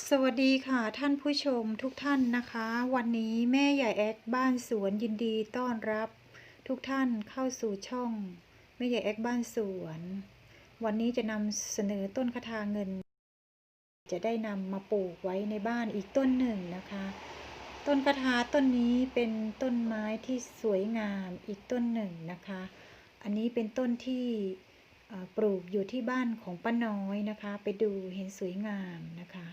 สวัสดีค่ะท่านผู้ชมทุกท่านนะคะ วันนี้แม่ใหญ่แอดบ้านสวนยินดีต้อนรับ ทุกท่านเข้าสู่ช่อง แม่ใหญ่แอดบ้านสวน วันนี้จะนำเสนอต้นคาทาเงิน จะได้นำมาปลูกไว้ในบ้านอีกต้นหนึ่งนะคะ ต้นคาทาต้นนี้เป็นต้นไม้ที่สวยงามอีกต้นหนึ่งนะคะ อันนี้เป็นต้นที่ปลูกอยู่ที่บ้านของป้าน้อยนะคะ ไปดูเห็นสวยงามนะคะ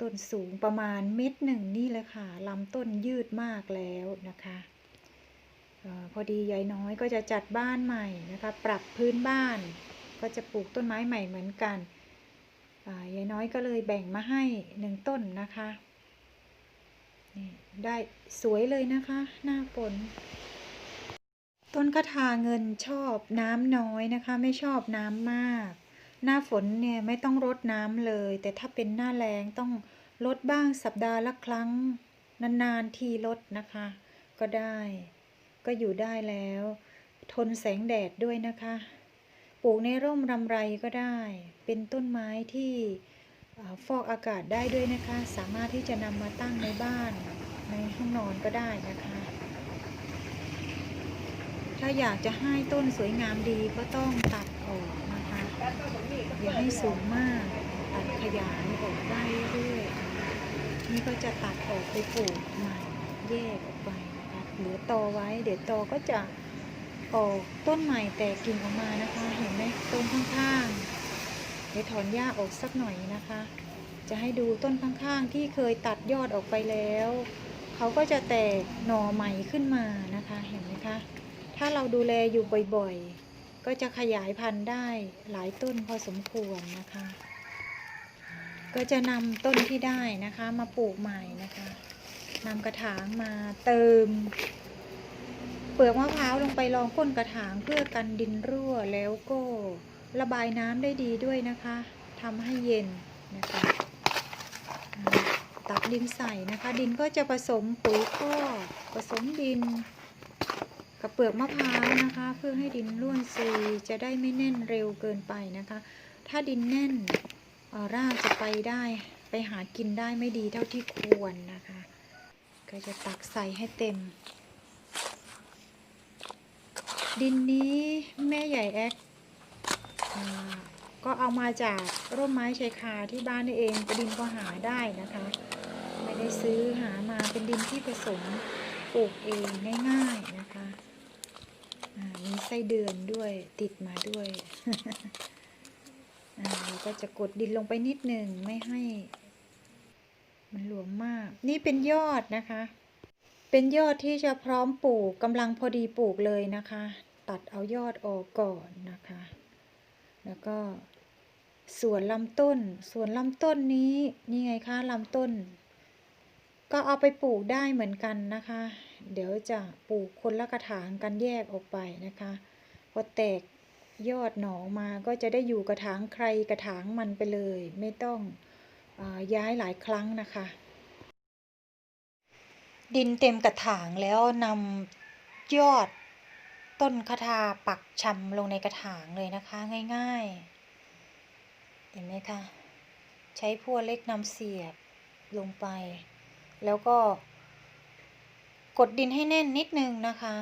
ต้นสูงประมาณเม็ดหนึ่งนี่แหละค่ะลำต้นยืดมากแล้วนะคะออพอดียายน้อยก็จะจัดบ้านใหม่นะคะ ปรับพื้นบ้าน ก็จะปลูกต้นไม้ใหม่เหมือนกันอ่ายายน้อยก็เลยแบ่งมาให้หนึ่งต้นนะคะนี่ได้สวยเลยนะคะ หน้าฝนต้นกระถาเงินชอบน้ำน้อยนะคะ ไม่ชอบน้ำมาก หน้าฝนเนี่ยไม่ต้องรดน้ำเลย แต่ถ้าเป็นหน้าแล้งต้องรดบ้างสัปดาห์ละครั้ง นานๆทีรดนะคะ ก็ได้ ก็อยู่ได้แล้ว ทนแสงแดดด้วยนะคะ ปลูกในร่มรำไรก็ได้ เป็นต้นไม้ที่ฟอกอากาศได้ด้วยนะคะ สามารถที่จะนำมาตั้งในบ้านในห้องนอนก็ได้นะคะ ถ้าอยากจะให้ต้นสวยงามดีก็ต้องตัดออกนะ อย่าให้สูงมากตัดขยายออกได้เรื่อยๆนี่ก็จะตัดออกไปปลูกใหม่แยกออกไปนะคะเหลือตอไว้เดี๋ยวตอก็จะออกต้นใหม่แตกกิ่งออกมานะคะ เห็นไหมต้นข้างๆเดี๋ยวถอนหญ้าออกสักหน่อยนะคะ จะให้ดูต้นข้างๆที่เคยตัดยอดออกไปแล้วเขาก็จะแตกหน่อใหม่ขึ้นมานะคะเห็นไหมคะ ถ้าเราดูแลอยู่บ่อยๆ ก็จะขยายพันธุ์ได้หลายต้นพอสมควรนะคะ ก็จะนำต้นที่ได้นะคะมาปลูกใหม่นะคะนำกระถางมาเติม เปลือกมะพร้าวลงไปรองก้นกระถางเพื่อกันดินรั่วแล้วก็ระบายน้ำได้ดีด้วยนะคะทำให้เย็นนะคะตักดินใส่นะคะ ดินก็จะผสมปุ๋ยคอผสมดิน กับเปลือกมะพร้าวนะคะ เพื่อให้ดินร่วนซุยจะได้ไม่แน่นเร็วเกินไปนะคะ ถ้าดินแน่นรากจะไปได้ไปหากินได้ไม่ดีเท่าที่ควรนะคะ ก็จะตักใส่ให้เต็ม ดินนี้แม่ใหญ่แอคอ่าก็เอามาจากร่มไม้ชายคาที่บ้านนี่เองดินก็หาได้นะคะ ไม่ได้ซื้อหามาเป็นดินที่ผสมปลูกเองง่ายๆนะคะ มีไส้เดือนด้วยติดมาด้วยเราก็จะกดดินลงไปนิดหนึ่งไม่ให้ มันหลวมมาก นี่เป็นยอดนะคะ เป็นยอดที่จะพร้อมปลูกกำลังพอดีปลูกเลยนะคะ ตัดเอายอดออกก่อนนะคะ แล้วก็ส่วนลำต้น ส่วนลำต้นนี้นี่ไงคะลำต้น ก็เอาไปปลูกได้เหมือนกันนะคะ เดี๋ยวจะปลูกคนละกระถางกันแยกออกไปนะคะพอแตกยอดหนอมาก็จะได้อยู่กระถางใครกระถางมันไปเลย ไม่ต้องอย้ายหลายครั้งนะคะ ดินเต็มกระถางแล้วนำยอดต้นคาทาปักชำลงในกระถางเลยนะคะง่ายๆ เห็นไหมคะ ใช้พั่วเล็กนำเสียบลงไป แล้วก็ กดดินให้แน่นนิดนึงนะคะ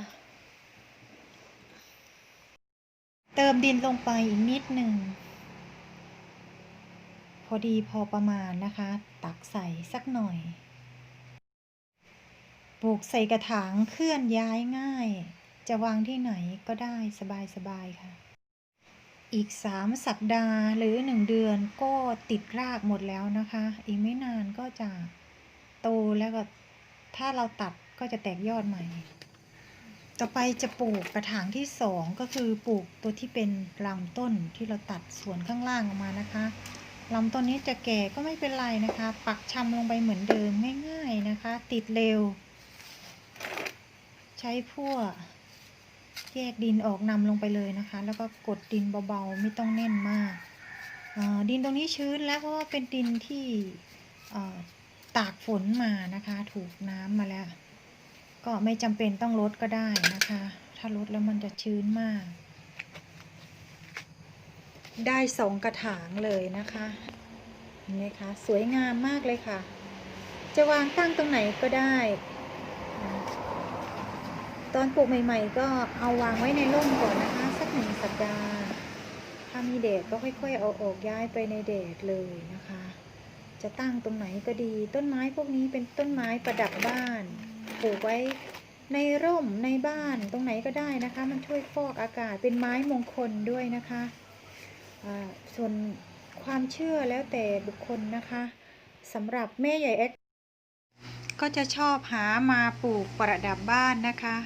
เติมดินลงไปอีกนิดหนึ่ง พอดีพอประมาณนะคะ ตักใส่สักหน่อยปลูกใส่กระถางเคลื่อนย้ายง่าย จะวางที่ไหนก็ได้สบายๆค่ะ อีกสามสัปดาห์หรือหนึ่งเดือนก็ติดรากหมดแล้วนะคะ อีกไม่นานก็จะ โตแล้วก็ถ้าเราตัดก็จะแตกยอดใหม่ ต่อไปจะปลูกกระถางที่สองก็คือปลูกตัวที่เป็นลำต้นที่เราตัดส่วนข้างล่างออกมานะคะลำต้นนี้จะแก่ก็ไม่เป็นไรนะคะ ปักชำลงไปเหมือนเดิมง่าย ๆนะคะ ติดเร็ว ใช้พั่วแยกดินออกนำลงไปเลยนะคะ แล้วก็กดดินเบาๆไม่ต้องแน่นมากดินตรงนี้ชื้นแล้วเพราะว่าเป็นดินที่ ตากฝนมานะคะ ถูกน้ำมาแล้ว ก็ไม่จำเป็นต้องลดก็ได้นะคะ ถ้าลดแล้วมันจะชื้นมาก ได้สองกระถางเลยนะคะเห็นไหมคะสวยงามมากเลยค่ะ จะวางตั้งตรงไหนก็ได้ ตอนปลูกใหม่ ๆ ก็เอาวางไว้ในร่มก่อนนะคะ สักหนึ่งสัปดาห์ ถ้ามีแดดก็ค่อย ๆ เอาออกย้ายไปในแดดเลยนะคะ จะตั้งตรงไหนก็ดี ต้นไม้พวกนี้เป็นต้นไม้ประดับบ้านปลูกไว้ในร่มในบ้านตรงไหนก็ได้นะคะ มันช่วยฟอกอากาศเป็นไม้มงคลด้วยนะคะส่วนความเชื่อแล้วแต่บุคคลนะคะสำหรับแม่ใหญ่แอ็กก็จะชอบหามาปลูกประดับบ้านนะคะ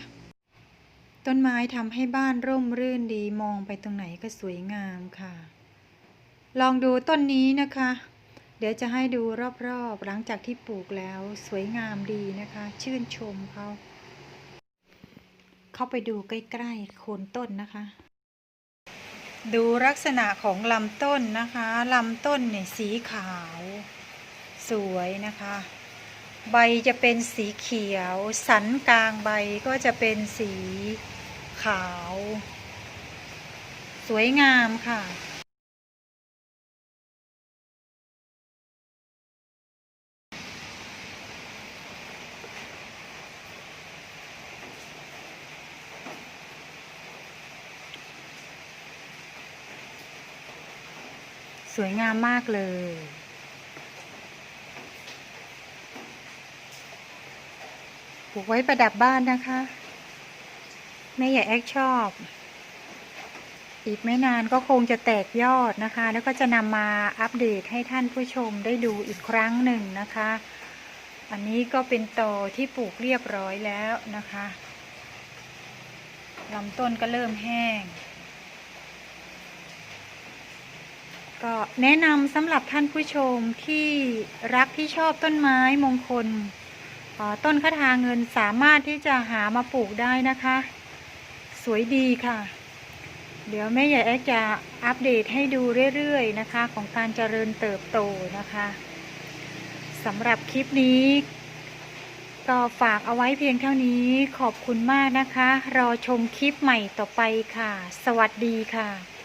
ต้นไม้ทำให้บ้านร่มรื่นดีมองไปตรงไหนก็สวยงามค่ะ ลองดูต้นนี้นะคะ เดี๋ยวจะให้ดูรอบๆ หลังจากที่ปลูกแล้วสวยงามดีนะคะ ชื่นชมเขา เข้าไปดูใกล้ๆโคนต้นนะคะ ดูลักษณะของลำต้นนะคะลำต้นเนี่ยสีขาว สวยนะคะ ใบจะเป็นสีเขียว สันกลางใบก็จะเป็นสีขาว สวยงามค่ะ สวยงามมากเลย ปลูกไว้ประดับบ้านนะคะ แม่ใหญ่แอกชอบ อีกไม่นานก็คงจะแตกยอดนะคะ แล้วก็จะนำมาอัปเดตให้ท่านผู้ชมได้ดูอีกครั้งหนึ่งนะคะ อันนี้ก็เป็นตอที่ปลูกเรียบร้อยแล้วนะคะลำต้นก็เริ่มแห้ง ก็แนะนำสำหรับท่านผู้ชมที่รักที่ชอบต้นไม้มงคลต้นคาทาเงินสามารถที่จะหามาปลูกได้นะคะ สวยดีค่ะ เดี๋ยวแม่ใหญ่แอ๊กจะอัปเดตให้ดูเรื่อยๆนะคะ ของการเจริญเติบโตนะคะสำหรับคลิปนี้ ก็ฝากเอาไว้เพียงเท่านี้ขอบคุณมากนะคะ รอชมคลิปใหม่ต่อไปค่ะ สวัสดีค่ะ